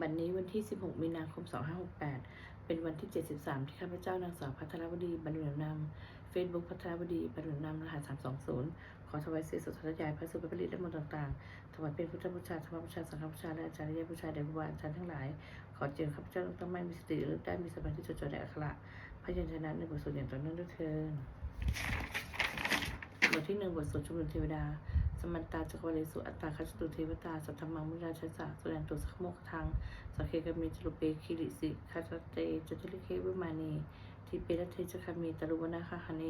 บัดนนี้วันที่ 16 มีนาคม 2568 เป็นวันที่ 73 ที่ข้าพเจ้านางสาวพัทรวดีบรรลุนามเฟซบุ๊กพัทรวดีบรรลุนามรหัส 320 ขอถวายเสียสุทธยายพระสุภผลิตและมนต์ต่างๆ ถวายเป็นพุทธบูชาธรรมบูชาสังฆบูชาและอาจารย์บูชาแด่ครูบาอาจารย์ทั้งหลาย ขอเจริญข้าพเจ้าต้องไม่มีสติหรือได้มีสมาธิจดจ่อในอักขระพยัญชนะในบทสวดอย่างต่อเนื่องด้วยเทินบทที่หนึ่งบทสวดชุมนุมเทวดา สมันตาจักรวาเลสุอัตตาคัจตุเทวตา สัทธมังมุราชสะสุรันตุสักโมกทังสักเคกเมจลุเปคิริสิคัจเตจตุลิเควิมานีทิเปรเทจคามีตรุวนาคาหเน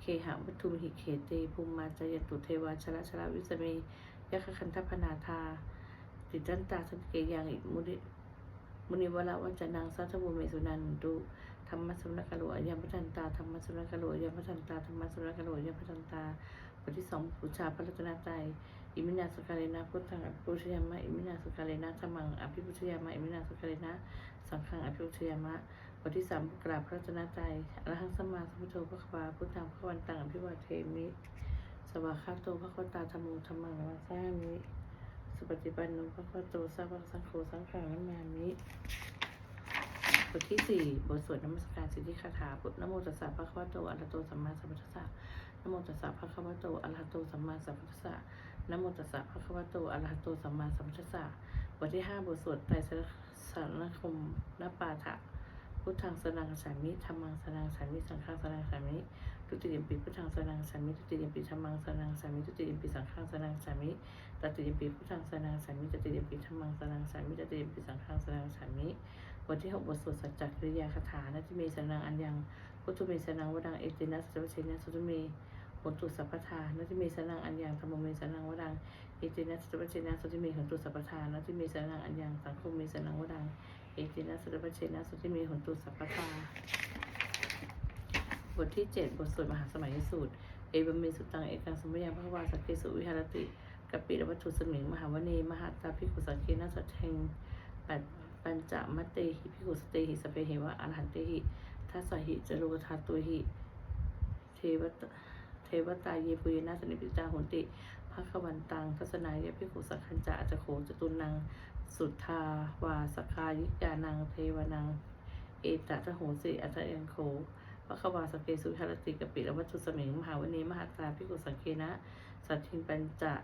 เคหะวัตถุมหิเคเตภูมิมาจายตุเทวาชละชละวิสเมยคคันทพนาธาติจันตาสังเกยังอิมุนิมุนิวละวัจนังสัทบุเมสุนันตุธรรมสมณกโลอามพันตาธรรมสมณกโลอามพันตาธรรมสมณกโลอามพันตา บทที่สองบูชาพระรัตนตรัยอิมินาสกาเลนะพุทธังอภิปุชยามะอิมินาสกาเลนะธรรมังอภิปุชยามะอิมินาสกาเลนะสังฆังอภิปุชยามะบทที่สามกราบพระรัตนตรัยอรหังสัมมาสัมพุทโธพระควาพุทธังพระวันตังอภิวาเทมิสวากขาโตพระคตาธรรมโมธรรมังวาสามิสุปฏิปันโนพระควโตสาวกสังโฆสังฆังนัมามิบทที่สี่บทสวดนมัสการสิทธิคาถาบทนโมตัสสะพระควโตอรหโตสัมมาสัมพุทธัสสะ นะโมตัสสะพระควโตอะระหะโตสัมมาสัมพุทธัสสะนะโมตัสสะพระควโตอะระหะโตสัมมาสัมพุทธัสสะบทที่ห้าบทสวดไตรสรณคมนปาฐะพุทธังสนังสามิธรรมังสนังสามิสังฆังสนังสามิทุติยมปีพุทธังสนังสามิทุติยมปีธรรมังสนังสามิทุติยมปีสังฆังสนังสามิตติยมปีพุทธังสนังสามิตติยมปีธรรมังสนังสามิตติยมปีสังฆังสนังสามิบทที่หกบทสวดสัจจกริยาคาถานาทิเมสนังอันยังพุทธุเมสนังวดังเอตินัสสัจวเชนะสุตุเม หนตุสัพพทานาทิเมสนังอันยังธรรมเมสนังวดังเอตินัสสัจวเชนะสุตุเมหนตุสัพพทานาทิเมสนังอันยังสังคมเมสนังวดังเอตินัสสัจวเชนะสุตุเมหนตุสัพพทาบทที่ 7 บทสวดมหาสมัยสูตร เอบเมสุตังเอกังสมยังพระวาสักเคสุวิหารติกปิรวัตถุสมิงมหาวเนมหาตาภิกขุสังเคนะสัทเทงปัจปัญจมัตเตหิภิกขุสเตหิสเปเหวะอรหันเตหิทัสสหิจโรธาตุหิเทวต ทวตาเยปุยนาสนิปิตาหนติภควันตังทัศนายภิกขุสังคัญจะอัจโขจตุนัง สุทธาวาสกายิกานังเทวนัง เอตตะโหสิอัตยังโขพระขวาสเกสุวิหารติกปิและวัตุสมิงมหาวเนมหาตาพิกุสังเคนะ สัตทินปัญจะ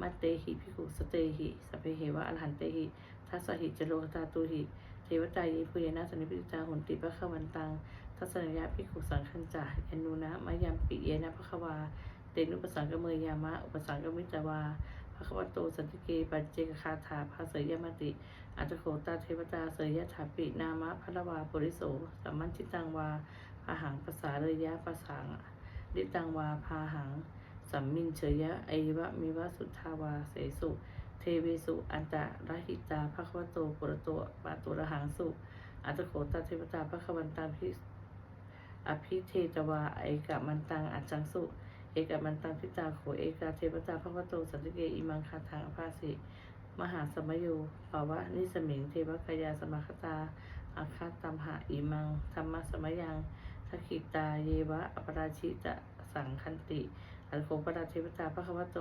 มัตเตหิพิกุสเตหิสัพเพเหวะอรหันเตหิทัสสหิจโลกตาตุหิ เทวตายีพุยนะสันนิปิตาหุนติพระขวันตัง ทัศนยาพิกุสังคัญจาอนุนะมายามปิเยนะพระขวา เตนุปสังกเมยยามะ อุปสังกมิตวาพระขวโตสันติเกปัจเจกคาถาภาเสยยมติ อัตโขตาเทวตาเสยยถาปินามะพระวาปุริโสสัมมันชิตังวาพาหังภาษาเลยยะภาษาดิตังวาพาหัง สัมมินเฉยะไอวะมิวะสุทธาวาเสสุเทเวสุอันตะระหิตาภควโตปุระโตปาตุระหังสุอัตโขตาเทวตาภควันตังพิ อภิเทตวาเอกะมันตังอัจจังสุ เอกะมันตังพิตาโขเอกาเทวตาภควโตสันติเกอิมังคาทางภาสิมหาสมโยภาวะนิสมิงเทวกายาสมาคตาอาคาตัมหะอิมังธรรมะสมยังทักขิตาเยวะอปราชิตะสังคันติ อันโคปราเทวตาพระควโต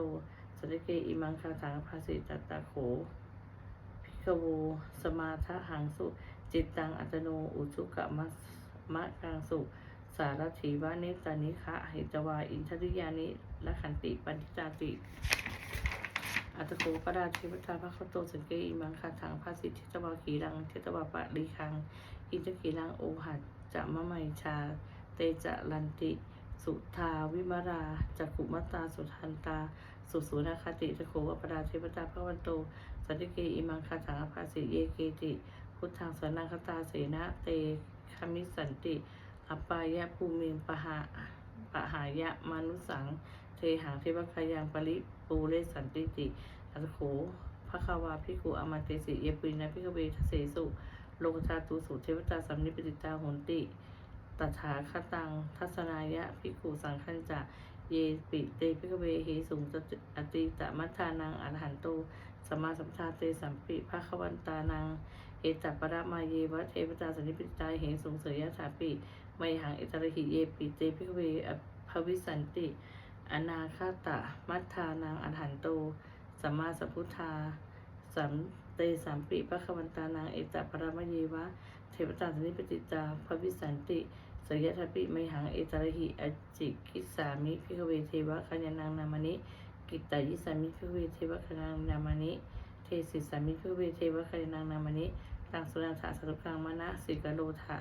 สันติเกอิมังคาถังภาสิตตาโขพิกโวสมาทะหังสุ จิตตังอัตโนอุชุกะมัสมะกังสุ สารถีวานิตานิคะเหิตวาอินทริยานิและขันติปันทิตาติอัตโคปราเทวตาพระควโตสังเกอิมังคาถังภาสิทิตวาขีรังเทตวาปะรีคัง อินทกีรังโอหัดจะมะไมชา เตจะลันติ สุทาวิมราจักขุมตาสุทันตา สุสุนาคติตะโขวปราเทวตาพระวันโตสันติเกอิมังคาถังภาสิเยเกติ พุทธังสนังคตาเสนะเตคามิสันติ อปายะภูมิปะหะปะหายะมนุสัง เทหังเทวคายังปริปูเรสันติติอัตโขภะคะวาภิกุอมาเตสิเยปุยนะภิกเวทเสสุโลกธาตุสุเทวตาสัมนิปติตาโหนติตถาคตัง ทัศนายะภิกุสังคัญจะเยปิเตภิกเวเหสุงตติอติตมัทธานังอรหันโตสมาสัมทาเตสัมปิภะคะวันตานังเอตัปปะมาเยวะเทวตาสันนิปติตาเหสุงเสยยะถาปิ ไมหังเอตระหิเยปิเตภิกเวอภวิสันติ อนาคาตะ มัทธานังอรหันโตสัมมาสัมพุทธาสัมเตสัมปิพระควันตานางเอตปรมเยวะ เทวตาสนิปติตาพระวิสันติสยทัปิไมหังเอตระหิอจิกิสามิพิกเวเทวะคัญานังนามานิกิตตายิสามิพิกเวเทวะคัญานังนามานิเทศิสามิพิกเวเทวะคัญานังนามานิตังสุนันทะสัตุกังมนะสิกโลทะ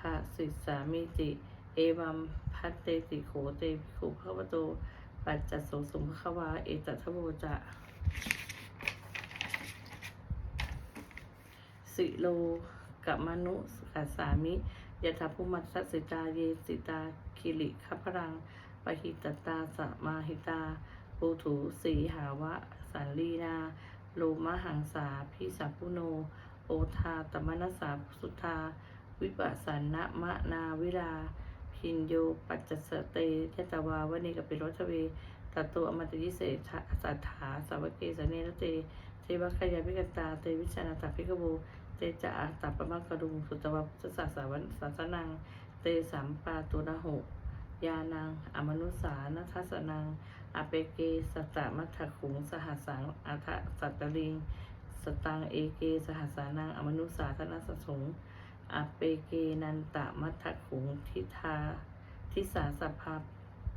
ภาสิสามิติ เอวัมพัตเตติโขเตภิกขุพระวโตปัจจโสสมภควา เอตัทโวจะสิโลกัมนุกัสสามิยถาภูมัสสสิตาเยสิตาคิริขพรังปหิตตาสมาหิตาปูถูสีหาวะสันลีนาโลมหังสาพิสัพุโน โอทาตมนัสสาสุทา วิปัสสนะมะนาวิลาพินโยปัจจสเตยตวาวณีกปิโรชเวตัตโตอมตยิเศษสัทธาสาวกเกสเนรเตเทวคายาพิกตาเตวิชานาตพิกโวเตจะอาตัปปะมะกรุงสุตวะพุทธศาสาวันศาสนัง เตสัมปาตุระหกยานัง อมนุสานัทสนัง อเปเกสตตมัทขุง สหัสังอัทสัตตลิง สตังเอเก สหัสสานัง อมนุสาธนสสง อเปเกนันตะมัทขุงทิทาทิสาสภา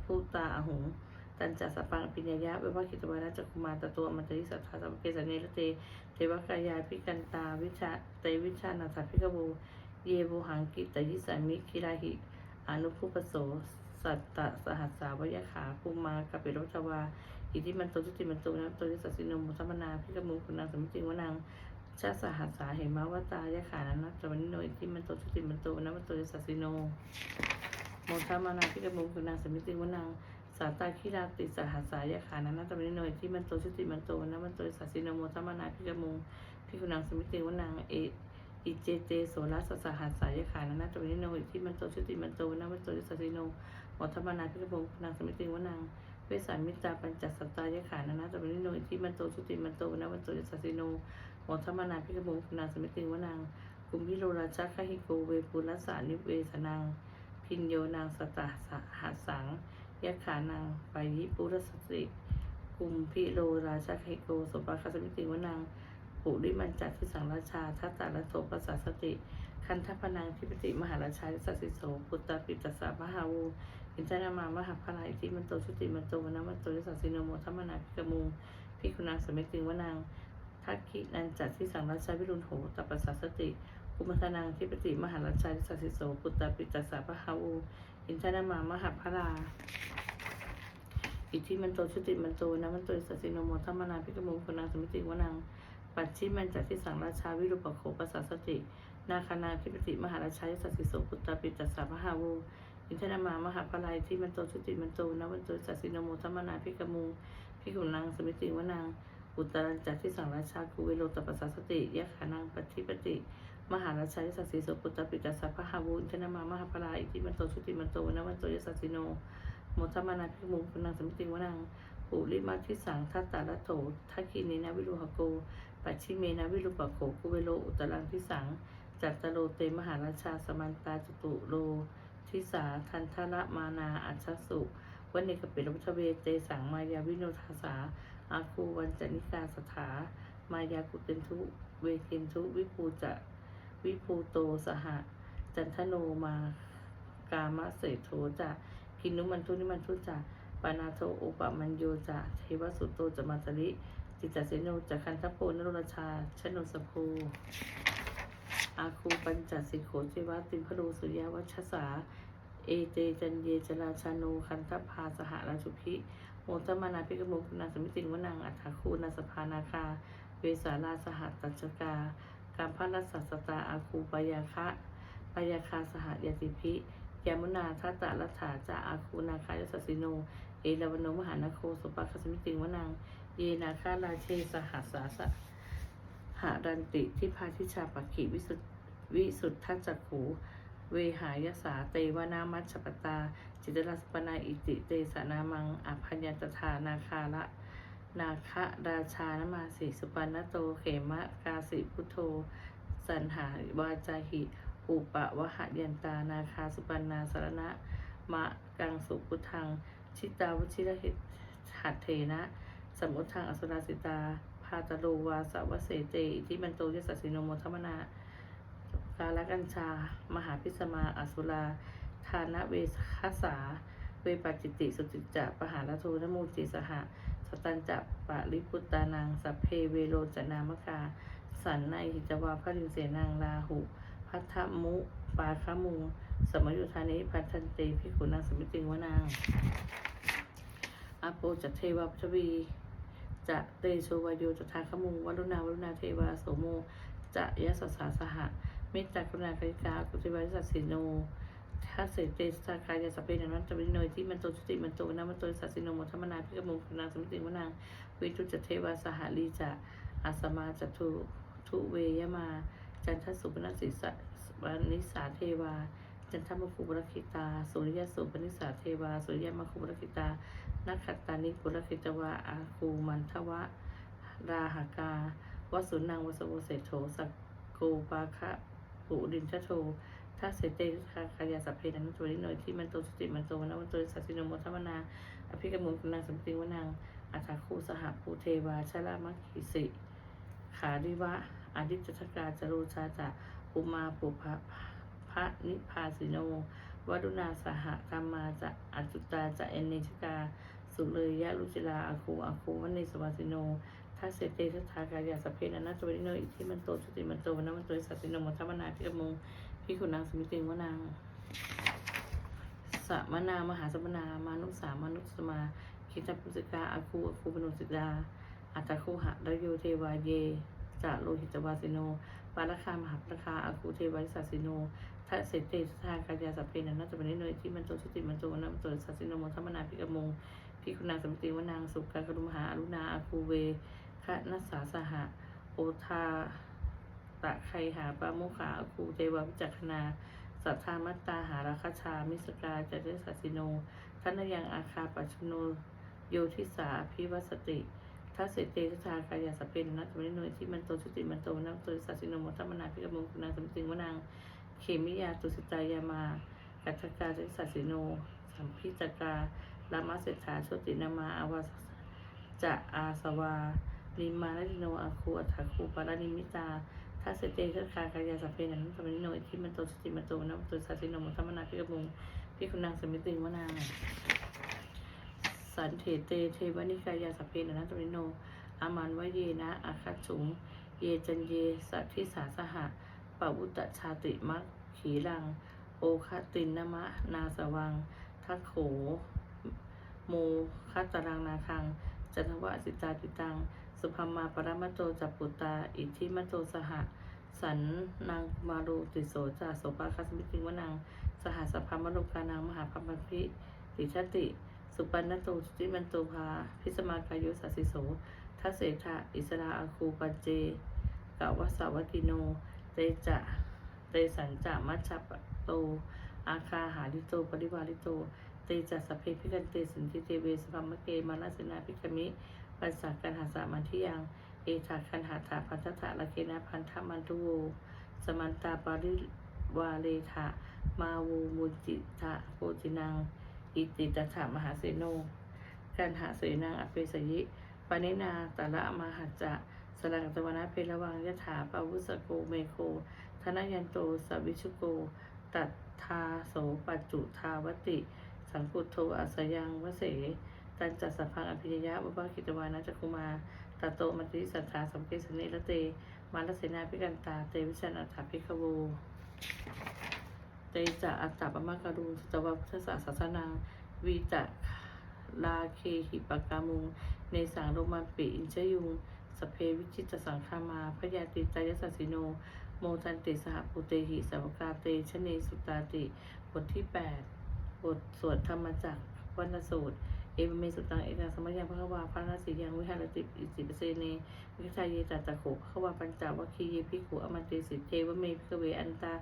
ภูตาอหุงตันจัสปังปิญญายะเววะคิตวานะจักคุมาตตัวมันตริสัทธาสัพเพสเนรเตเทวกายาพิกันตาวิชาเตวิชานาถาพิกโวเยโวหังกิตยิสามิคิราหิอนุภูปโสสัตตะสหัสสาวยขาภูมากปิโรชวาอิทิมันโตจุติมันโตนะโตริสัสสิโนมุทัมนาพิกมุคุณนางสมิติวนัง ชาสหัสสาเหมาวตายขานันนะจวันนิโนอิทิมันโตจุติมันโตนะมันโตริสัสสิโนโมทัมานาพิกมุคุณนางสมิติวนังสาตาคิราติสหัสสายขานันนะจวันนิโนอิทิมันโตจุติมันโตนะมันโตริสัสสิโนโมทัมานาพิกมุพิกุนางสมิติวนังเออิเจเตโสรัสสหัสสายขานานาตวินิโนอิที่มันโตชุติมันโตนะมันโตริสัสสิโนหมอธรรมนาพิกพงศ์นางสมิติวนังเวสามิตาปัญจสัตตายขานา นาตวินิโนอิที่มันโตชุติมันโตนะมันโตริสัสสิโนหมอธรรมนาพิกพงศ์นาสมิติวนังกุมพิโรราชคหิโกเวปุรัสสานิเวสนังพินโยนางสตาสหัสังยะขานังปยิปุรสติกุมพิโรราชคหิโกสมปาคสมิติวนังปุริมันจัดที่สังราชาทัตตาลโทปัสสสติ คันทพนังทิปติมหาราชาสัสสิโสปุตตปิตสสะมหาวู อินทนามามหาพลายที่มันโตชุติมันโตวนะมันโตริสัสสิโนโมทัมมนาพิกมุงพิคุณางสมิติงวนางทักขินันจัดที่สังราชาวิรุณโหตปัสสาสติกุมทนังทิปติมหาราชาสัสสิโสปุตตปิตสสะมหาวูอินทนามามหาพลาอิทธิมันโตชุติมันโตนะมันโตสัสสิโนโมทัมมนาพิกมุงคุณางสมิติงวนางปัจฉิมันจากที่สังราชาวิรุปโขปัสสาสติ นาคานาพิปติมหาราชาสัสสิโสปุตตาปิตัสสะมหาวู อินทนามามหาพลายที่มันโตชุติมันโตนะวันโตสัสสิโนโมทัมมนาพิกมูพิกุนางสมิติวนางอุตตรัญจากที่สังราชาคุเวโรตปัสสาสติยะขานังปัจฉิปติ มหาราชาสัสสิโสปุตตปิตัสสะมหาวูอินทนามามหาพลายที่มันโตชุติมันโตนะวันโตยสัสสิโนโมทัมมนาพิกมูกุนางสมิติวนางปุริมาทิสังทัตตาลโถทักขินีนาวิรุหโกปัจฉิเมนะวิรุปโขกุเวโลอุตรังทิสังจัตตโลเตมหาราชาสมันตาจตุโล ทิสาทันทะมานาอัชสุวันเนกปิรมุทเวเตสังมายาวิโนทาสาอาคูวันจนิกาสถามายากุเตนทุเวเคนทุวิภูจะวิภูโตสหจันทโนมากามะเสโทจะกินุมันทุนิมันทุจะปานาโทโอปะมันโยจะเทวสุตโตจะมาตริจิตตเสโนจักขันทโพนโรราชาชนนสโพอาคูปัญจสิโขจิวะติมพโลสุริยวัชสา เอเตจันเยจราชาโนคันทพาสหราชุพิโมตมานาพิกมุคุณาสมิติงวนังอัฏฐคูนาสภานาคา เวสาราสหัตัจกาการพันสัสสตาอาคูปยาคะปยาคาสหยติพิยามุนาทัตตะรัฐาจาอาคูนาคายสสิโน เอราวโนมหานโคสุปาคสมิติงวนังเยนาคาราเชสหัสสาสะหารันติที่พาทิชาปักขีวิสุทธวิสุทธัจจขู เวหายสาเตวนามัชปตา จิตรสปนาอิติเตสนามังอภัญญตถานาคาละนาคะราชานมาสิสุปันโตเขมะกาสิพุทโธสันหาวาจาหิอุปะวหยันตานาคาสุปันนาสารณะ มะกังสุพุทธัง ชิตาวชิรหิตหัตเทนะ สมุทังอสุราสิตาภาตโลวาสาวเสเตอิทิมันโตยสสสินโมทัมนา กาลกัญชา มหาพิสมาอสุราทานะเวคสา เวปจิติสุติจะปหารโทนมูติสหะสตันจะปะริพุตตานังสัพเพเวโรจนามกาสันในหิจวาพริงเสนังลาหุ พัทธมุ ปาคมุง สมยุทธานิพันธันเตพิขุนางสมิติงวนางอโปจัตเทวปทวีจะเตโชวายโยจะทาขมุงวรุณาวรุณาเทวาโสโมจะยะสสสาสหะ เมตตากรุณาคริกากุติวาริสัสสิโนทัสเสดเตสากายาสพเพนันวันตวิโนยที่มันโตชุติมันโตนามันโตสัสสิโนโมทัมนาพิกมุงคุณนางสมิติวนางวิทุจเทวาสหลีจะอาสมาจัตุทุเวยมาจันทสุปนสิสะวนิสาเทวา จันทมคุปรคิตา สุริยสุปนิสาเทวา สุริยมคุปรคิตา นักขัตตานิปุรคิตวาอาคูมันทวะ ราหากาวสุนังวสโวเศโธสักโกปาคะ ปุรินทโธทัสเสเตคาคายาสัพเพนันตัวนิโนยที่มันโตสติมันโตวันวันโตสัสินโมทัมนาอภิกรมุนนางสัมปติวนังอัฏฐคูสหภูเทวาชลามัคคิสิขาดิวะอาดิจทกาจโรชาจะอุมาปุภะพระนิพพาสิโนวัดุนาสหกรรมาจะอจุตาจะเอเนชกา สุเลยยะรุจิลาอาคูอาคูวันเนสวาสิโน ทัสเสเตสทากายาสเพนันนาจวิโนอิทิมันโตชุติมันโตวันนมันโตสัสสิโนมัทมนาพิกมุงพิคุณนางสมิติงวนางสัมนามหาสมนามานุสามานุสมาคิตปุสิกาอาคูอาคูปนุสิดาอัตตคูหะดโยเทวาเยจะโลหิตวาสิโนปาราคามหาปราคาอาคูเทวาสัสสิโนทัสเสเตสทากายาสพเพนันนาจวิโนอิทิมันโตชุติมันโตวันนมันโตสัสสิโนมัทมนาพิกมงพิคุณางสมิติวนางสุกากรุมหาอรุณาอาคูเว คะนัสสาสหะโอทาตะไคหาปามุขาคูเทววิจักขณาสัทธามัตตาหาราคชา มิสกาจัตเตสัสิโนทันยังอาคาปัจจุโนโยทิสาพิวัสติทัสเสเตทัทากายาสเพนนัตมนิโนยที่มันโตชุติมันโตนัมโตสัสิโนมทัมนาพิกมุงคุณาสมติวนางเขมิยาตุสิตายามากัตกาเจสัสิโน สัมพิจกาลามาเศรษฐาโชตินามาอาวาจะอาสวา ลิมาลดิโนอาคูอัฏฐคูปารานิมิตาทัสเสเตทัสคากายาสพเพนันตมนิโนอิทิมันโตสติมันโตนะโตสัสสิโนมุทัมนาพิกมุงพิคุณนางสมิติวนาสันเถเตเทวนิกายาสพเพนันตมนิโนอามันวเยนะอาคัจฉุงเยจันเยสัทธิสาสหะปะวุตตชาติมัคขีรัง โอคตินนมะนาสวังทัคโขโมคัตตรังนาคังจันทวะสิตาติตัง สุภมมาปรมโตจัปปุตตา อิทิมโตสหะสันนางมารุติโสจาโสปาคัสมิติวนังสหสภามโลกานางมหาพัมพันธิติชติ สุปันนโตสุติมันโตภาพิสมากายุสัสิโสทัสเสถะอิสราอาคูปัจเจกะวสาวัติโนเตจะเตสัญจามัชฌปโต อาคาหาริโตปริวาริโต เตจัสสพเพพิกันเตสินทิเตเวสภามะเกมานาสนาพิกมิ ปัสสะกันหาสามันทิยัง เอถาคันหาถาพันธะละเกนะพันธมันตุโวสมันตาปาริวาเลถามาวูมุจิตะโพจินัง อิติตถามหาเสโนกันหาเสนังอเปสยิปานินาตาละมหัจจะสลังตวนาเพลวังยะถาปาวุสโกเมโคธนยันโตสวิชุโก ตัตทาโสปัจจุทาวติ สังกุโทอัสยังวเส ตันจัสสะพังอภิญญาวบาคิตวานาจักุมาตาโตมัติสัทธาสัมเกสเนละเต มาลเสนาพิกันตา เตวิชันอัฏฐพิกโวเตจะอัตตาปมะการุสตวพุทศาสสนังวีจะลาเคหิปกามุง ในสังโรมันปิอินชยุงสเพวิจิตสังคามาพยาติตายสัสสิโน โมทันติสหปุเตหิสาวกาเตชเนสุตาติ บทที่ 8 บทสวดธรรมจักรวันสูตร เอวเมสุตังเอกาสมัยยังพระวาพระนาสียังวิหารติอิสิปเสเนวิชายเยตัตตะโขพระวาปัญจวัคคีเยพิขุอมันติสิเทวเมพิกเวอันตา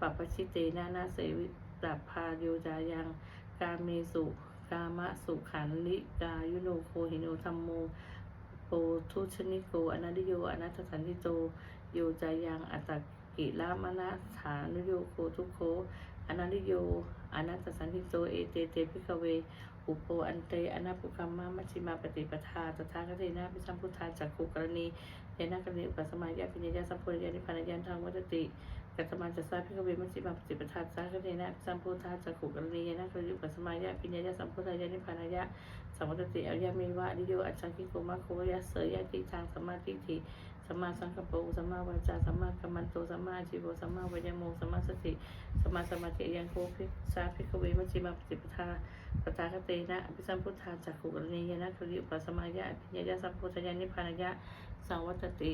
ปัปปชิเตนานาเสวิตัพาโยจายังกาเมสุกามะสุขันลิกายุโนโคหิโนธรรมโมโปทุชนิโกอนันติโยอนัตสันติโตโยจายังอัตตกิลามนะฐานุโยโคทุโคอนาลิโยอนัตสันติโตเอเตเตพิกเว อุปโปอันเตอนาปุคัมมามัชฌิมาปฏิปทาตถาคตินาพิสัมพุทธาจักขุกรณีเยนากรณีอุปสมัยยาปิญญาสัมโพธิยานิพานญาณทางวัตติกัตมาจัสสาพิกเวมัชฌิมาปฏิปทาตถาคตินาพิสัมพุทธาจักขุกรณีเยนากรณีอุปสมัยยาปิญญาสัมโพธิยานิพานญาณสัมวัตติอริยเมวะอริโยอัจฉริโกมะโคยะเสยยะติทางสมมาทิฏฐิสัมมาสังกัปโปสัมมาวาจาสัมมากัมมันโตสัมมาชีโวสัมมาวิญโมสัมมาสติสัมมาสมาธิยังโคภิกษาภิกเวมัชฌิมาปฏิปทา ปตากเตนะอภิสัมพุทธาจักขุกรณียนะคริอุปสมายะอภิญญาสัมพุทธญานิพานยะสังวัตติ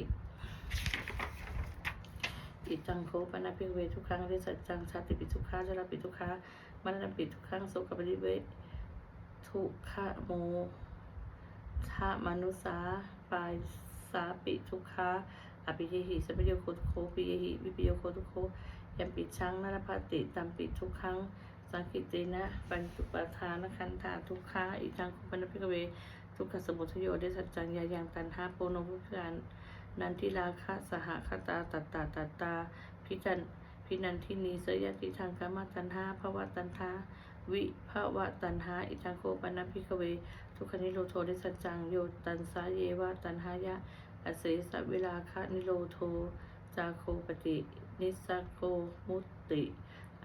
อิจังโคปนาภิกเวทุกครั้งอริสัจจังชาติปิทุกขาจราปิทุกขามรณปิทุกครั้งโสกปริเวทุกขโมทามนุสาปายสาปิทุกขาอภิเยหิสัพพโยโคทุโคปิเยหิวิปโยโคทุโคยัมปิชังนรพาติตัมปิทุกครั้ง สังกิตินะปัญจุปทานคันธาทุกขา อิจังคุปนพิกเว ทุกขสมุทโยได้สัจจังยายังตันหาโปโนพุทานนันทิราคะสหคตาตัตตาตัตตาพิจันพินันทินีเสยติทางกามตันหาภวตันหาวิภวตันหาอิจังโคปนพิกเว ทุกขนิโรโทได้สัจจังโยตันสาเยวะตันหายะอเสสเวลาคะนิโรโทจาโคปติ นิสโกมุติ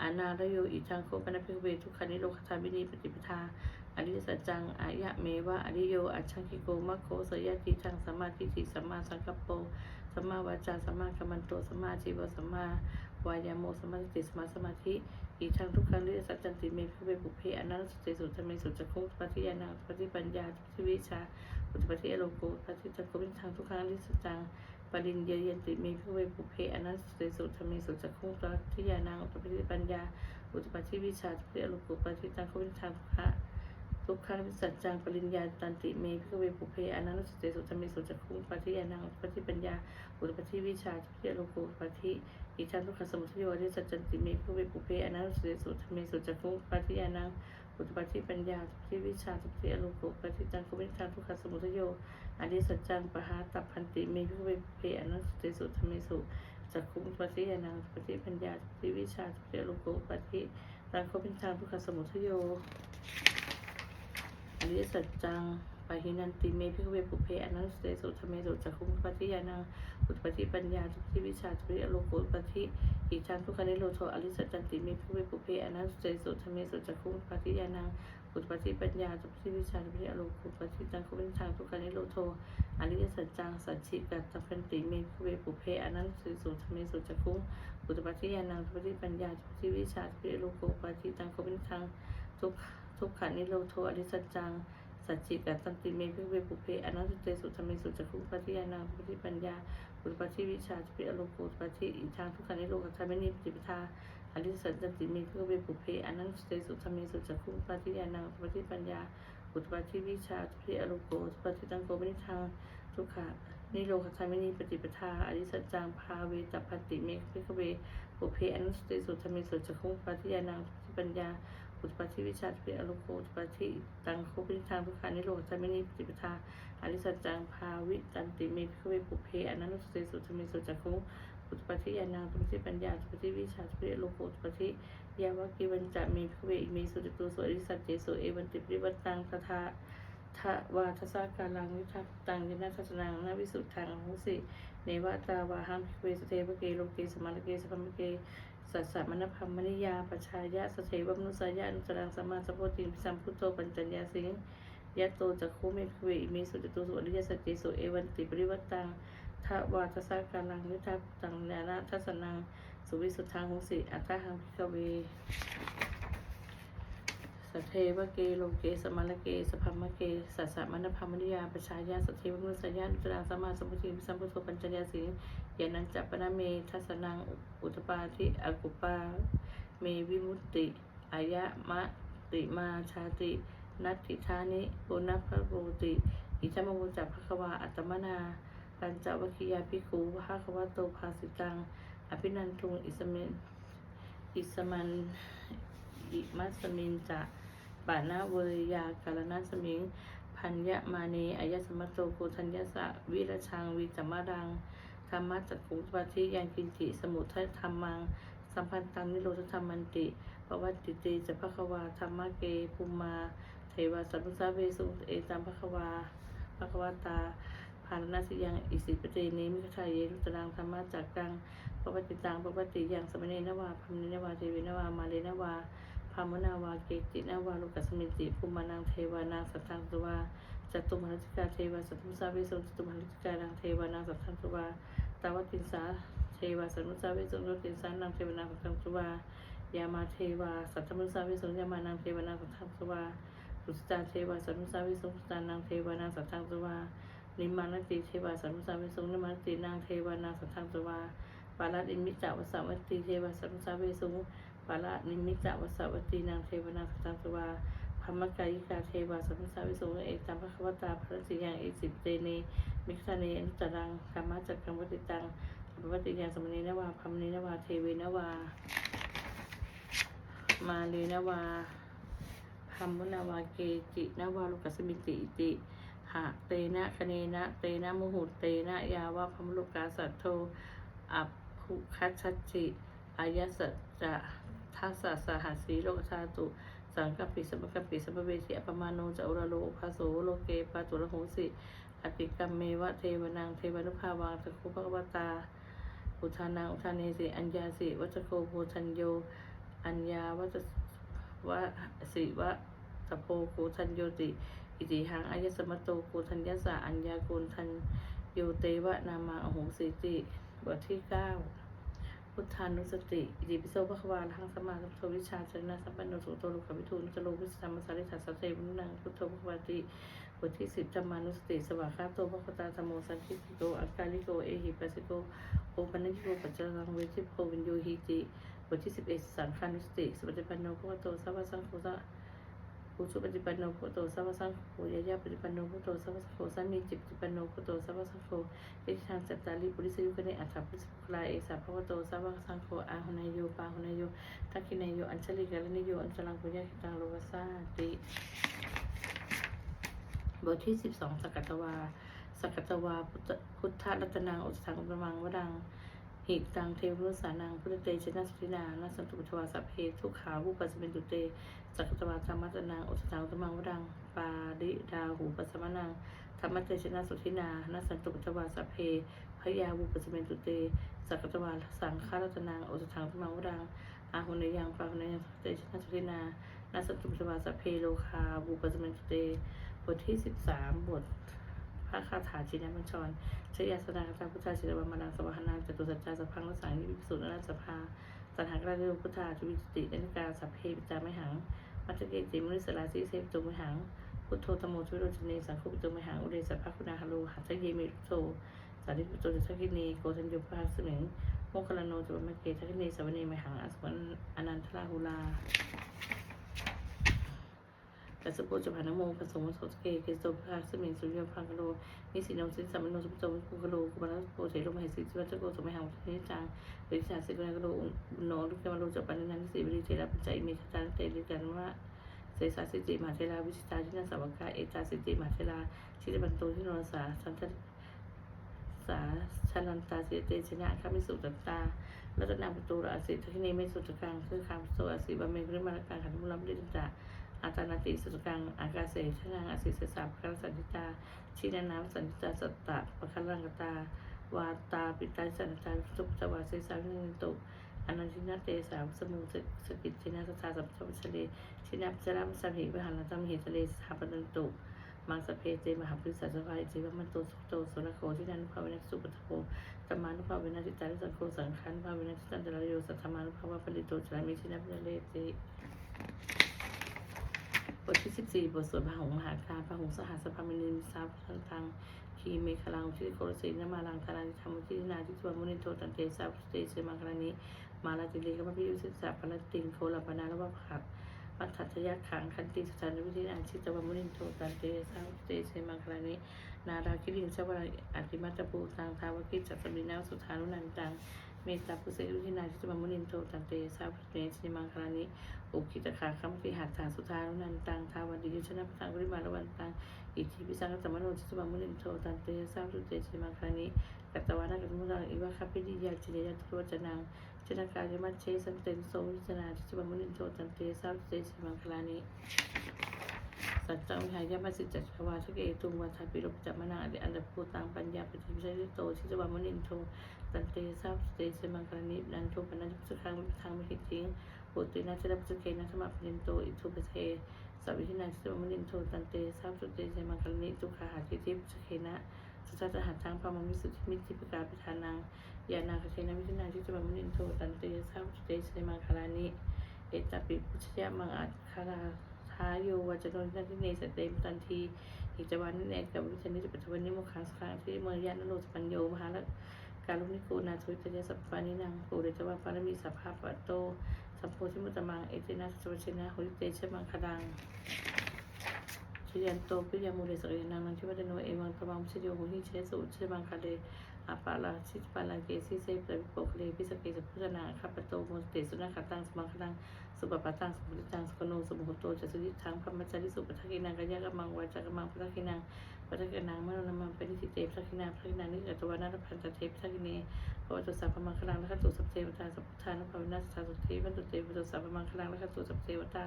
อานาลโยอิจังโคปนพิกเวทุกขานิโรคทามินีปฏิปทาอริยสัจจังอายะเมวะอริโยอัจฉังคิโกมะโคสยติจังสัมมาทิฏฐิสัมมาสังกัปโปสัมมาวาจาสัมมากัมมันโตสัมมาชีวะสัมมาวายาโมสัมมาสติสัมมาสมาธิอีทังทุกขังอริยสัจจันติเมพิเวปุเพอนันตสติสุตธรรมสุจจคุปฏิยานาปฏิปัญญาปฏิวิชาอุตปฏิอโลโกปฏิจักโกวินทางทุกขังอริยสัจจัง ปริญญายันติเมพิกเวปุเพอนันสติสุธรรมีสุจจคุปฏิยานางอุตปิปัญญา อุตปฏิวิชาเปฏิอลโกปฏิจักโกวินทางทุกขังทุกขังสัจจังปริญญาตันติเมพิกเวปุเพอนันตสติสุตมิสุจักขุปฏิยานังปฏิปัญญาอุตปฏิวิชาทิยโลกุปฏิอิจันทุกขสมุทโยอริสัจจันติเมพิกเวปุเพอนันตสติสุตมิสุจักขุปฏิยานังอุตปฏิปัญญาทิวิชาทิยโลกุปฏิจังคุวิชาทุกขสมุทโยว อริสัจจังปะหาตัพพันติเมพิเวปุเพอนันตสติสุตมิสุจักขุปฏิยานังปฏิปัญญาทิวิชาทิโลกุปฏิจังคุวิชาทุกขสมุทโยอริสัจจังปะหินันติเมพิเวปุเพอนันสเตสุธรรมเมสุจักขุปฏิยานังอุตปฏิปัญญาทุกทิวิชาทุริอโลกุปฏิอิจังทุกขนิโรโทอริสัจจันติเมพิเวปุเพอนันสเตสุธรรมเมสุจักขุปฏิยานัง อุตปฏิปัญญาทุกทิวิชาทุริอโลกุปฏิจังคุวินทางทุกขนิโรโทอริยสัจจังสัจฉิกัตตพันติเมพิกเวปุเพอนันสเตสุธรรมเมสุจักขุอุตปฏิยานังอุตปฏิปัญญาทุกทิวิชาทุริอโลกุปฏิจังคุวินทางทุกทุกขานิโรโทอริยสัจจังสัจจิกัตตันติเมพิเวปุเพอนันตเตสุธรรมเมสุจักขุปฏิยานังปฏิปัญญาปุปฏิวิชาจุปิอโลกุปฏิอิทางทุกขานิโรธธรรมินิปฏิปทา อริสัจจันติเมพิเวปุเพอนันตเตสุธรรมเมสุจักขุปฏิยานังปฏิปัญญาปุตปฏิวิชาจุปิอโกุปฏิตังโกมินิทางทุกขานิโรธธรรมินิปฏิปทาอริสัจจังพาเวตพันติเมฆพิเวปุเพอนันตเตสุธรรมเมสุจักขุปฏิยานังปฏิปัญญาอุตปาทิวิชาทิปิอโลโกอุตปาทิตังโคปิทางทุกขานิโรธจามินิปฏิปทาอริสัจจังภาวิตันติเมฆพิกเวปุเพอนันตเตสุธมิสุจักขุ อุตปาทิยานังอุปาทิปัญญาอุตปาทิวิชาทิปิโลโกอุตปาทิยาวกิวันจะมีพิกเวอิเมสุติตุสุริสัจเจสุเอวันติปริวัตตังตถาทวาทศกาลังวิทัพตังยินาทัศนังนาวิสุทธังหุสิเนวตาวาหังพิกเวสเทวเกโลเกสมาลเกสพัมเกสัสสะมณพัมมนิยาปชายะสเทวมนุสายะอนุสรังสมาสัพพติพิสัมพุทโธปัญจัญญาสิงยะโตจักขุเมฆเวอิเมสุจตุสุอริยสัจเจสุเอวันติปริวัตตัง ทวาทสากาลังนิทัพตังญาณทัสนังสุวิสุทธังหุสิอัตถหังพิกเวสเทวเกโลเกสมาลเกสพัมมะเกสัสสะมณพัมมนิยาปชายะสเทวมนุสยะอนุสรังสมาสัพพติพิสัมพุทโธปัญจญาสิงยานันจัปนาเมทัสนังอุตปาทิอกุปาเมวิมุตติอายะมะติมาชาติ นัตติธานิปุณพโรติ อิจามวุจักภควาอัตมนา ปัญจวัคคียาภิกขุภาควะโตภาสิตัง อภินันทุงอิสเมนอิสมันอิมัสมินจะปานาเวยาการณสมิง พัญญมาเนอายสมัตโตโกธัญญสะวิรชังวิจมารังธรรมะจักขุปฏิยังกินจิสมุทัยธรรมัง สัมพันตังนิโรธธรรมันติปวัตติเตจะภควาธรรมะเกภูมาเทวาสัพพุสาเวสุเอตัมภควาภควาตา ภารณสิยังอิสิปเตเนมิคทายเยรุตรังธรรมะจากกังปวัตติตังปวัตติยังสมเนนวาพมเนนวาเทวินวามาเลนวาพามนาวาเกจินาวาลุกัสมิติภูมานังเทวานังสัทธังตุวาจตุมหาริกาเทวาสัตตุสาเวสุจตุมหาริกานังเทวานังสัทธังตุวาตาวตินสาเทวาสัตตุสาเวสุจตุตินสานังเทวานังสัทธังตุวายามาเทวาสัทธมุสาวิสุญญามานังเทวานังสัทธังสวาสุสตาเทวาสัทธมุสาวิสุสตานังเทวานังสัทธังสวา นิมานติเทวาสัทธมุสาวิสุนิมานตินางเทวานังสัทธังสวาปาลัดอิมิจาวสาวัตติเทวาสัทธมุสาวิสุปาลัดนิมิจาวสาวัตตินางเทวานังสัทธังสวาพรรมกายิกาเทวาสัทธมุสาวิสุเอกตัมภควตาพระสิยังเอสิเตเนมิคาเนอนุตรังธรรมะจักกังวัติตังปวัติยังสมณีนวาพัมณีนวาเทเวนวา มาเลนวาพัมมุนาวาเกจินาวาลุกัสมิติอิติ หะเตนะคเนนะ เตนะมุหุเตนะ ยาวาพัมลุกาสัตโทอัปภุคัจจิอายสัจจะทัสสะสหัสสีโลกธาตุสังกัปปิสัมปกัปปิสัมปเวสีอปมาโนจะอุระโลภาโสโลเกปาตุระโหสิอติกรรมเมวะเทวนังเทวนุภาวังตะคุภควตาอุทานังอุทานเนสิอัญญาสิวัชโกโพชัญโย อัญญาวัจวะสิวะตะโพโกทันโยติ อิติหังอายสมโตโกทัญญาสาอัญญาโกนทันโยเตวะนามาอโหสิติบทที่เก้าพุทธานุสติ อิติปิโสภควาทังสมาสัมโทวิชาจนะสัมปันโนสุโตโลกวิทูนุตโลวิสธรรมสาริทัสสะเตมุนังพุทโธภควติบทที่สิบธรรมานุสติ สวากขาโตภควตาธรรมโมสันติโกอาการิโก เอหิปัสสิโก โอปันญิโกปัจจังเวทิโพวินโยหิติบทที่สิบเอ็ดสังฆานุสติสุปฏิปันโนพุทโตสัพพสังโฆสะ ภูสุปฏิปันโนพุทโตสัพพะสังโฆยายาปฏิปันโนพุทโตสัพพะสังโฆสัมมีจิตปฏิปันโนพุทโตสัพพะสังโฆทิฏฐานจัตตาลิปุริสยุคเนอัฏฐปุริสภลาเอสาภะวะโตสัพพะสังโฆอาหุนายโยปาหุนายโยทักขินายโยอัญชลิกาลนิโยอัญชลังปุญญาคิตังโลวสาติบทที่สิบสองสกัตวาสกัตวาพุทธรัตนังอุตสังประมังวดัง หิตังเทวรุสานังพุทธเตชนะสุทินานาสันตุปทวาสัพเพทุกขาวุปัสเมนตุเตสักตวาธรรมัตนังอุตสังตมังวดังปาดิดาหูปัสมนังธรรมเตชนะสุทินานาสันตุปทวาสัพเพพยาวุปัสเมนตุเตสักตวาสังฆรัตนังอุตสังตมังวดังอาหุนยังปาหุนยังเตชนะสุทินานาสันตุปทวาสัพเพโลคาวุปัสเมนตุเตบทที่สิบสามบทพระคาถาชินบัญชรชยาสนาคาพุทธาชินวรรมานังสวหานังจตุ สัจจาสัพพังรัสังยิพิสุนราสภาสันหากราชโยพุทธาจุวิจติเนกาสัพเพปิจาไม่หัง มัจจเกจิมริสลาสีเสพตุมหังพุทโธธโมทุวิโรจเนสังคุปตุมหังอุเรสัพพคุณาฮาโลหัตถเยมรุโตสาริปุตโตทักขินีโกธัญโยภาสมิงโมคคลโนจุบมะเกทักขินีสวเนมหังอสวันอนันทราหุลา กัสสปุจพานโมกัสมโสสเกเกสโตภาสมิงสุญญพังกโลนิสิโนสิสัมมโนสุปโตวิปุกโลกุบาลโปเสโลมหสิจิวัจโกสมัยหังเทจังบริษัทสิกนากโลอุโนลุกมาโลจปันนันสิบริเทระปัจจัยมีทานเตลิกันว่าเสสาสิติมหาเทราวิชิตาทินาสาวกาเอตาสิติมหาเทราชิตบันโตทิโนสาสันตสาชนันตาเสเตชนะข้ามิสุตตารัตนาประตูราสิทักนีไม่สุตกังคือคำโซอาศิบะเมกริมาลการขันมุลำดิจา อาตานาติสุตกังอากาเสชนางอสิเสสาภคารสันติตาชินานาสันติตาสัตตะปะคันรังกตาวาตาปิตาสันตาสุปตวาเสสาวินิตุอนันตินาเตสาวสมุสสกิจชินาสตาสัมภวิชเลชินาจรามสัมหิวิหารตัมหิทะเลสหปนันตุมังสเพเจมหาปริสัจวายจีวมันโตสุโตโสรโคที่นันภาวินัสสุปตโภธรรมานุภาวินาทิตาสังโฆสังขันภาวินาทิตันตราโยสัทธมานุภาวะปริโตจรามิชินาพิเลติ ทที่สิบสี่บทสวดพระหงส์มหาการพระหงส์สหัสพามินินทรัพย์ทังทังคีเมฆลังที่โครสีนมาลังธารานิธรรมทินาทิตวมุนิโทตันเตสาพุเตเสมังคลานิมาลาติเลกพระพิยุสิสาปนติงโคลปนาลวะผักมัทธัตยะขังคันติสุตานวิธินาชิตวมุนิโทตันเตสาพุเตเสมังคลานินาราคิรินสวรอติมัตตปูตังทาวกิจจัสมินาสุธานุนันตังเมตตาปุเสวิธินาชิตวมุนิโทตันเตสาพุเตเสมังคลานิ อุคิตขาคัมปิหัตถาสุธานุนันตังทาวันดิยุชนะพังกริมาลวันตังอิทิปิสังกัตมโนจิตวังมุนิโทตันเตยสาสุเตชิมังครานิกัตตวานากัตมุตังอิวะคัพพิดิยาจิเนยตุวจนังจนากายมัชเชสันเตนโซวิจนาทิจบัมมุนินโทตันเตยสาวเตสิมังคลานิสัจจังวิหายามัสสิจัตถวาทะเกตุงวัฏปิโรปจัมนาอันดาภูตังปัญญาปฏิวิชัยโตทิจบัมมุนินโทตันเตสาวเตสิมังคลานินันโทปนันทุขังทางมิหิทิง ปุตินาจดับสุเกนัสมาปินโตอิทุปเทสัพพินาทิจบัมมุนินโทตันเตสาวเตสิมังคลนิทุขาหาทิทิสุเกนะสุทัตหัตถังพรมมิสุทิมิติปกาปิทานังยานาคเทนะวิทนาที่จะบัมนินโทตันเตสาวเตสมังคลานิเอตปิพุชยมังอัตคาราทาโยวาจโนนันทิเนสเตมตันทีอิจวันนิเนกับวิชนิจปัจจุบันนิมุขังสขังที่เมยยานโนสปัญโยมหาลการลุนิโกนาทุตยสัพพานินังปูเดจวาปารมีสัพพาปัตโต สัมโพธิมุตตมังเอตินาสวัชนะโหริเตชมังคดังชยันโตปิยามูเลสเรนังนันทิวัตโนเอวังตมังชิโยโหหิเชสุชมังคาเลอาปาลาชิตปาลังเกสิเซปะวิโปคเลพิสเกสพุทธนาคาปโตโมเตสุนาคตังสมังคลังสุปปะตังสมุติตังสกโนสมุหโตจัสสิทังพรหมจาริสุปทักินังกายะกมังวาจักมังพุทธกินัง พุทธกินังมโนนามังปณิสิเตพุทธกินังพุทธกินังนิจัตวานาพันตเทพุทธกิเนภวตุสัพพมังคลังและขัตุสัพเทวตาสัพพุทานุภาวินัสสาสุทีวันตุเตปุตสัพพมังคลังและขัตุสัพเทวตา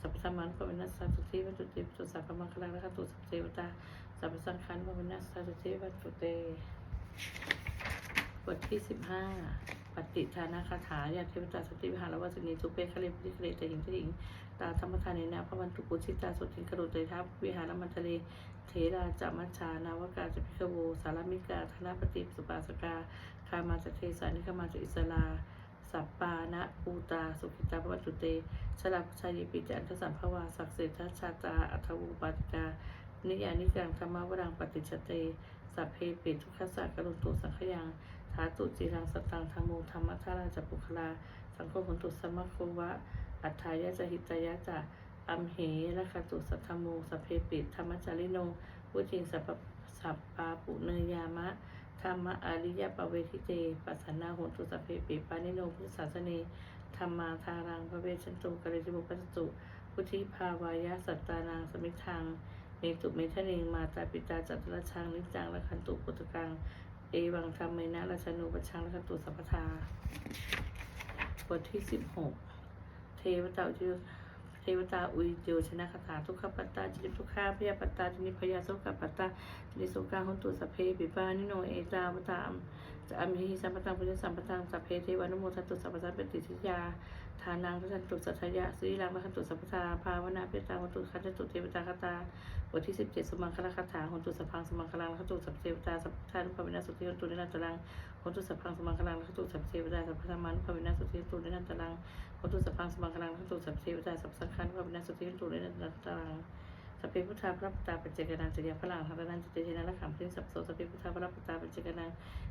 สัพพธรรมานุภาวินัสสาสุทีวันตุเตปุตสัพพมังคลังและขัตุสัพเทวตาสัพพสังฆานุภาวินัสสาสุทีวันตุเตบทที่สิบห้าปฏิทานาคาถา ยาเทวตาสติวิหารวัสนีทุเปคเลปฏิเคเลตหญิงที่หญิง ตาธรรมทานในนาพระวันตุปุชิตาสุทิงกรุเตทัพวิหารมันทะเล เทราจามัชชานาวกาจะพิคโว สารมิกาธนปฏิสุปาสกา คามาจเทสานิคามาจอิสลาสัปปานะปูตา สุขิตาพระวัตุเตชลาพุชายปิจันทสัมภวาสักเสทัชาตา อัทวูปาติกา นิยานิกังธรรมวรังปฏิชเต สัพเพปิทุกขสักกรุตุสังขยังทาตุจีรังสตังธรรมโมธรรมทาราจัปุคลา สังโฆผลตุสมะโควะ อัฏฐายะจะหิตายะจะ อัมเหระคตุสัทธโมสพเพปิธรรมจาริโนวุจิงสัพสัพปาปุเนยามะธรรมะอริยปเวทิเตปัสสนาโหตุสัพเพปิปานิโนพุทธศาสเนธรรมาทารังพระเวชันตุกะเรติบุปัสตุพุทธิภาวายะสัตตานังสมิทังเมตุเมทะเนงมาตาปิตาจัตตรชังนิจังละคันตุปุตตกัง เอวังธรรมเมนะราชนุปชังละคันตุสัพพทาบทที่สิบหกเทวตาอุจโยเท วตาอุยโยชนะคาถาทุกขปัตตาจิตทุกขาพยาปัตตาจินิพยาโสกปัตตาจินิโสกาหุนตุสัพเพปิปานิโนเอตาวตาม อมิหิสัมปตังพุทธสัมปตังสัพเพเทวานุโมทันตุสัพพสัพปติทิยาทานังทันตุสัทธยะสีรังทันตุสัพพทาภาวนาเปตาหนตุคันตุเทวตาคตาบทที่สิบเจ็ดสมังคลคาถาหุนตุสัพพังสมังคลังทันตุสัพเทวตาสัพพทานุภาวินาสุติหนตุนิรันตรังหุนตุสัพพังสมังคลังทันตุสัพเทวตาสัพพธรรมานุภาวินาสุติหนตุนิรันตรังขอตุสัพพังสมังคลังทั้งตุสัพเทวตาสัพสังฆานุภาพนาสุติตุเรนันตรัง สัพเพพุทธาพระปตาปัจเจกนังจยังพลังทันตนันจิตเชนะละขัมพิสัพโสสัพเพพุทธาพระปตาปัจเจกนัง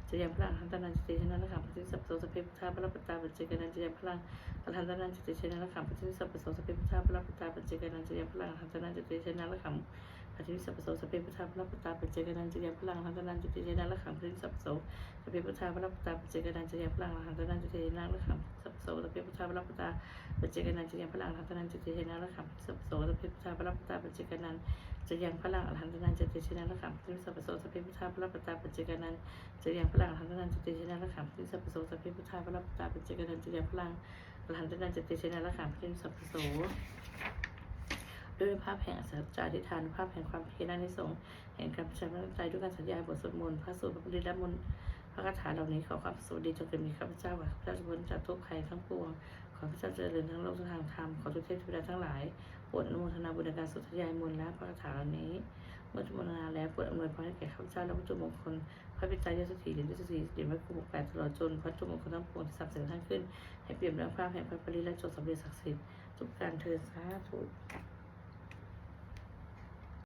จยังพลังทันตนันจิตเชนะละขัมพิสัพโสสัพเพพุทธาพระปตาปัจเจกนังจยังพลังทันตนันจิตเชนะละขัมพิสัพโสสัพเพพุทธาพระปตาปัจเจกนังจยังพลังทันตนันจิตเชนะละขัม อธิสัพโสสเพพุทธาพระปตาปัจเจกนังจยังพลังทันตนันจิตเจนะละขัมพิสัพโสสเพพุทธาพระปตาปัจเจกนังจยังพลังทันตนันจิตเจนะละขัมสัพโสสเพพุทธาพระปตาปัจเจกนันจะยังพลังหันตนันจะเตชนะละขัมสัพโสสเพพุทธาพระปตาปัจเจกนันจะยังพลังหันตนันจะเตชนะละขัมทิสัพโสสเพพุทธาพระปตาปัจเจกนันจะยังพลังหันตนันจะเตชนะละขัมทิสัพโสสเพพุทธาพระปตาปัจเจกนันจะยังพลังหันตนันจะเตชนะละขัมทิสัพโส ด้วยภาพแห่งสัจจาธิฐานภาพแห่งความเพียรในสงฆ์แห่งการประชันตั้งใจด้วยการสัญญาบทสวดมนต์พระสูตรพระปริและมนต์พระคาถาเหล่านี้ขอความสวัสดีจงเกิดมีข้าพเจ้าข้าพเจ้าจะพ้นจากทุกข์ภัยทั้งปวงขอพระเจ้าเจริญทั้งโลกทั้งทางธรรมขอทุกเทพเทวดาทั้งหลายโปรดอนุโมทนาบุญการสุทธยายมนต์และพระคาถาเหล่านี้เมื่อทุมนาแล้วโปรดอำนวยพรให้แก่ข้าพเจ้าและวัตถุมงคล พระพิตายสถีหรือยสถีเหรียญพระครูบกแปดตลอดจนพระจุมงคลทั้งปวงที่สับเสริญท่านขึ้น ให้เปรียบดังภาพแห่งพระปริและจดสำเร็จศักดิ์สิทธิ์ทุกการเทินสาธุ